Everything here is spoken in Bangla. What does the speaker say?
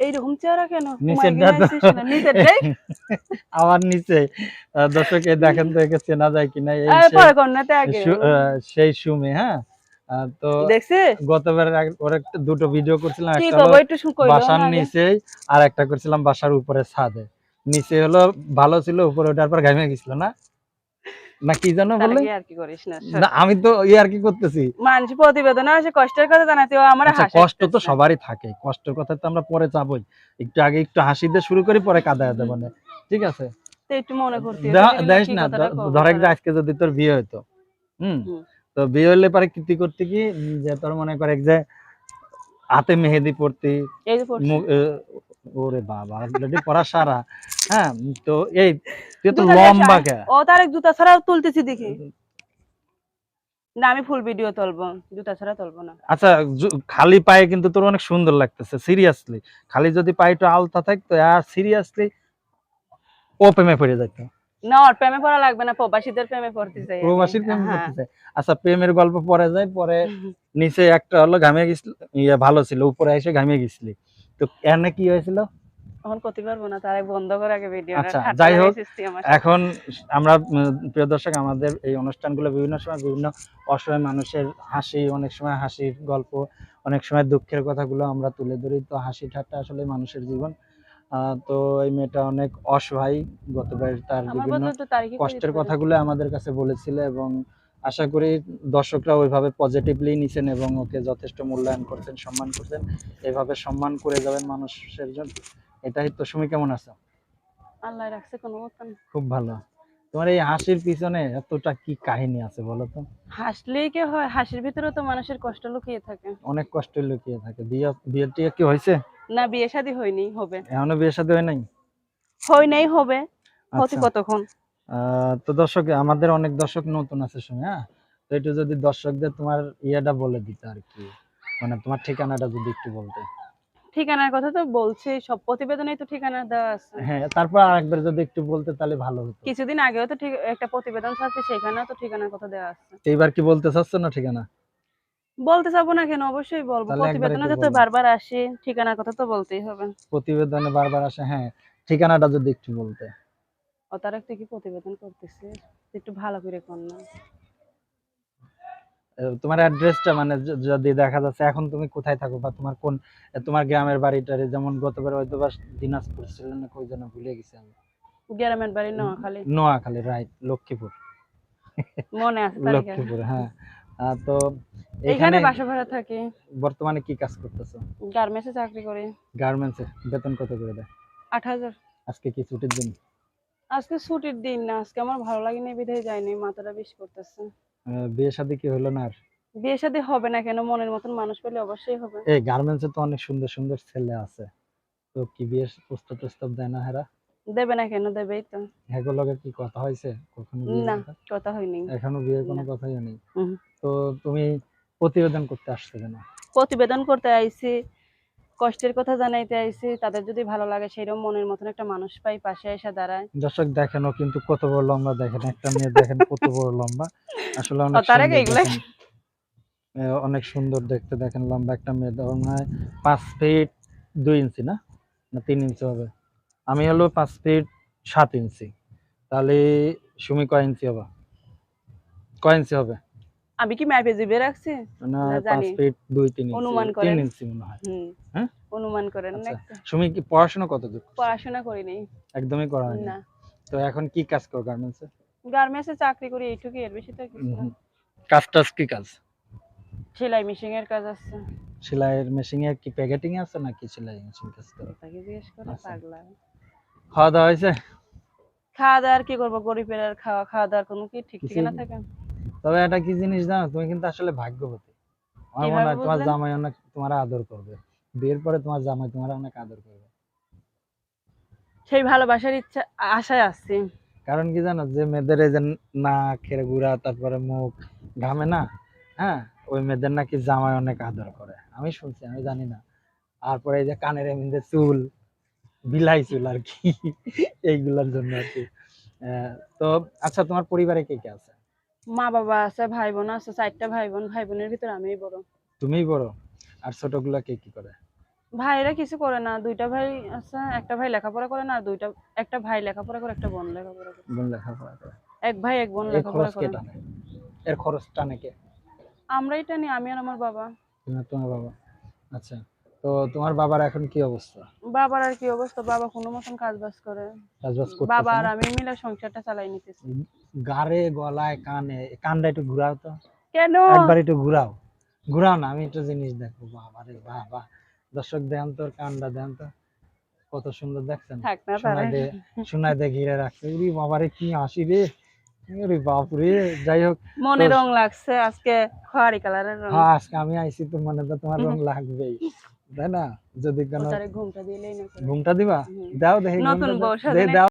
এইরকম চেহারা কেন? ঘুমায় নিচেরটাই? আমার নিচে। দর্শক দেখেন তো একে চেনা যায় কিনা এই সেই- সুমি হ্যাঁ? তো দেখছিস? গতবার এক- ওর একটা দুটো ভিডিও করছিলাম একটা বাসার না নিচেই আর একটা করছিলাম বাসার উপরে ছাদে। নিচে হলো ভালো ছিল উপরে ওঠার পর ঘামে গেছিল না? না কি জানো তাহলে বলে? কি আর কি করিস? না আমি তো ই আর কি করতেছি। মানুষ প্রতিবেদন আসে কষ্টের কথা জানাতে ও আমার আচ্ছা, হাসি কষ্ট তো সবারই থাকে কষ্টের কথা তো আমরা পরে যাবই। একটু আগে একটু হাসি দিয়ে শুরু করি পরে কাদায় দেবো না। ঠিক আছে? তো একটু মনে করতে দে- দেখিস না ধরে আজকে যদি তোর বিয়ে হইতো হুম। তো বিয়ে হইলে পরে কি করতে কি? যে তোর মনে করে যে হাতে মেহেদি পড়তি ওরে বাবা অলরেডি পড়া সারা হ্যাঁ তো এই তুই তো লম্বা কে? ও তার এক জুতা ছাড়াও তুলতেছি দেখি। না আমি ফুল ভিডিও তুলবো জুতা ছাড়া তুলবো না। আচ্ছা খালি পায়ে কিন্তু তোর অনেক সুন্দর লাগতেছে সিরিয়াসলি খালি যদি পায়ে একটু আলতা থাকতো আর সিরিয়াসলি ও প্রেমে পড়ে যাইতো না ওর প্রেমে পড়া লাগবে না প্রবাসীদের প্রেমে পড়তে চাই প্রবাসীর প্রেমে হ্যাঁ। পড়তে চায়। আচ্ছা প্রেমের গল্প পরে যায় পরে নিচে একটা হলো ঘামিয়ে গেছিল ইয়ে ভালো ছিল উপরে এসে ঘামিয়ে গেছিলি। তো এনে কি হয়েছিল? এখন করতে পারব না তার বন্ধ করে আগে ভিডিও আচ্ছা, যাই হোক, এখন আমরা প্রিয় দর্শক আমাদের এই অনুষ্ঠানগুলো বিভিন্ন সময় বিভিন্ন অসহায় মানুষের হাসি অনেক সময় হাসির গল্প অনেক সময় দুঃখের কথাগুলো আমরা তুলে ধরি। তো হাসি ঠাট্টা আসলে মানুষের জীবন। আহ, তো এই মেয়েটা অনেক অসহায় গতবার তার বিভিন্ন কষ্টের কথাগুলো আমাদের কাছে বলেছিল এবং আশা করি দর্শকরা ওইভাবে পজিটিভলি নিছেন এবং ওকে যথেষ্ট মূল্যায়ন করছেন সম্মান করছেন। এভাবে সম্মান করে যাবেন মানুষের জন্য। এটাই তো সুমি কেমন আছো? আল্লাহ রাখছে কোনো মতন খুব ভালো। তোমার এই হাসির পিছনে এতটা কি কাহিনী আছে বলো তো? হাসলেই কি হয়? হাসির ভিতরে তো মানুষের কষ্ট লুকিয়ে থাকে। অনেক কষ্ট লুকিয়ে থাকে। বিয়ে বিয়ে টিয়ে কি হয়েছে? না বিয়ে শাদী হয়নি হবে। এখনও বিয়ে শাদী হয় নাই? হয় নাই হবে। হতে আচ্ছা। কতক্ষণ? তো দর্শক আমাদের অনেক দর্শক নতুন আছে শুনে হ্যাঁ? তো একটু যদি দর্শকদের তোমার ইয়েটা বলে দিতে আর কি মানে তোমার ঠিকানাটা যদি একটু বলতে। ঠিকানার কথা তো বলছি সব প্রতিবেদনেই তো ঠিকানা দেওয়া আছে। হ্যাঁ তারপর আরেকবার যদি একটু বলতে তাহলে ভালো হতো। কিছুদিন আগেও তো ঠিক একটা প্রতিবেদন ছাড়ছে সেখানেও তো ঠিকানার কথা দেওয়া আছে। এইবার কি বলতে চাচ্ছ না ঠিকানা? বলতে চাবো না কেন? অবশ্যই বলব। প্রতিবেদনে তো বারবার আসে ঠিকানার কথা তো বলতেই হবে। প্রতিবেদনে বারবার আসে হ্যাঁ ঠিকানাটা যদি একটু বলতে। ও তার একটা কি প্রতিবেদন করতেছে? একটু ভালো করে কর না। তোমার অ্যাড্রেসটা মানে যদি দেখা যাচ্ছে এখন তুমি কোথায় থাকো বা তোমার কোন তোমার গ্রামের বাড়িটারে যেমন গতবার হয়তো বা দিনাজপুর ছিল না কই যেন ভুলে গেছি আমি। গ্রামের বাড়ি নোয়াখালী? নোয়াখালী রাইট লক্ষ্মীপুর। মনে আছে লক্ষ্মীপুর হ্যাঁ। তো এখানে বাসা ভাড়া থাকি। বর্তমানে কি কাজ করতেছো? গার্মেন্টসে চাকরি করি। গার্মেন্টসে বেতন কত করে দেয়? আট হাজার। আজকে কি ছুটির দিন? আজকে ছুটির দিন না আজকে আমার ভালো লাগেনি বিধায় যায়নি মাথাটা বেশ করতেছে। বিয়ে শাদী কি হলো না আর? বিয়ে শাদী হবে না কেন মনের মতন মানুষ পেলে অবশ্যই হবে। এই গার্মেন্টসে তো অনেক সুন্দর সুন্দর ছেলে আছে। তো কি বিয়ের প্রস্তাব প্রস্তাব দেয় না হেরা? দেবে না কেন দেবেই তো। হ্যাগো লগে কি কথা হয়েছে? কখনো না কথা? হয়নি। এখনও বিয়ের কোনো। কথাই নেই তো তুমি প্রতিবেদন করতে আসছো কেন? প্রতিবেদন করতে আইছি কষ্টের কথা জানাইতে আইছি তাদের যদি ভালো লাগে সেইরকম মনের মতন একটা মানুষ পাই পাশে এসে দাঁড়ায়। দর্শক দেখেন ও কিন্তু কত বড় লম্বা দেখেন একটা মেয়ে দেখেন কত বড় লম্বা। আসলে অনেক তার আগে সুন্দর এগুলা- অনেক সুন্দর দেখতে দেখেন লম্বা একটা মেয়ে ওর হয় পাঁচ ফিট দুই ইঞ্চি না? না তিন ইঞ্চি হবে। আমি হলো পাঁচ ফিট সাত ইঞ্চি। তাহলে সুমি কয় ইঞ্চি হবে? কয় ইঞ্চি হবে? আমি কি ম্যাপে জিবে রাখছি? না না, পাঁচ ফিট দুই তিন ইঞ্চি অনুমান তিন করেন। ইঞ্চি মনে হয়। হ্যাঁ? অনুমান করেন না আচ্ছা। একটু। কি পড়াশোনা কত দূর পড়াশোনা করিনি। একদমই করা হয়নি? না। তো এখন কি কাজ করো গার্মেন্টসে গার্মেন্টসে চাকরি করি এইটুকুই এর বেশি তো আর কিছু না। কাজ টাজ কি কাজ? সেলাই মেশিং এর কাজ আছে। সেলাইয়ের মেশিন এর কি প্যাকেটিং আছে নাকি সেলাই মেশিন কাজ করো? তাকে জিজ্ঞেস করে আচ্ছা। পাগলা। খাওয়া দাওয়া হয়েছে? খাওয়া দাওয়ার কি করব? গরিবের আর খাওয়া খাওয়া দাওয়ার কোনো কি ঠিক ঠিকানা নেই। থাকে? তবে এটা কি জিনিস জানো? তুমি কিন্তু আসলে ভাগ্যবতী। আমার মনে হয় তোমার জামাই অনেক তোমার আদর করবে। বিয়ের পরে তোমার জামাই তোমার অনেক আদর করবে। সেই ভালোবাসার ইচ্ছা আশায় আসছি কারণ কি জানো? যে মেয়েদের এই যে নাকের গুড়া তারপরে মুখ ঘামে না হ্যাঁ? ওই মেয়েদের নাকি জামাই অনেক আদর করে। আমি শুনছি আমি জানি না। তারপরে এই যে কানের এমনিতে চুল বিলাই চুল আর কি এইগুলোর জন্য আর কি। আহ, তো আচ্ছা তোমার পরিবারে কে কে আছে? মা বাবা আছে ভাই বোন আছে চারটা ভাই বোন ভাই বোনের ভিতরে আমিই বড়। তুমিই বড়? আর ছোটগুলা কে কি করে? ভাইরা কিছু করে না দুইটা ভাই আছে একটা ভাই লেখাপড়া করে না আর দুইটা একটা ভাই লেখাপড়া করে একটা বোন লেখাপড়া করে। বোন লেখাপড়া করে। এক ভাই এক বোন লেখাপড়া করে। এর খরচটা নাকি কে? আমরা এটা নিয়ে আমি আর আমার বাবা। তোমার বাবা? আচ্ছা। তো তোমার বাবার এখন কি অবস্থা? বাবার আর কি অবস্থা? বাবা কোনো মতন কাজ বাজ করে। কাজবাজ বাবা আর আমি মিলে সংসারটা চালাই নিতেছি। গাড়ে গলায় কানে কানটা একটু ঘুরাও তো। কেন? একবার একটু ঘুরাও। ঘুরাও না আমি একটা জিনিস দেখব বাবা রে বাবা। দর্শক দেন তোর কানটা দেন তো। কত সুন্দর দেখছেন? সোনায় দে ঘিরে রাখছে। উরি বাবারে কি হাসি রে। আরে বাপ রে যাই হোক। মনে রং লাগছে আজকে খয়েরি কালারের রং। হ্যাঁ আজকে আমি আইছি তো মনে তো তোমার রং লাগবেই। তাই না? যদি ঘুমটা দিলেই না ঘুমটা দিবা। দাও দেখি নতুন বউ দাও।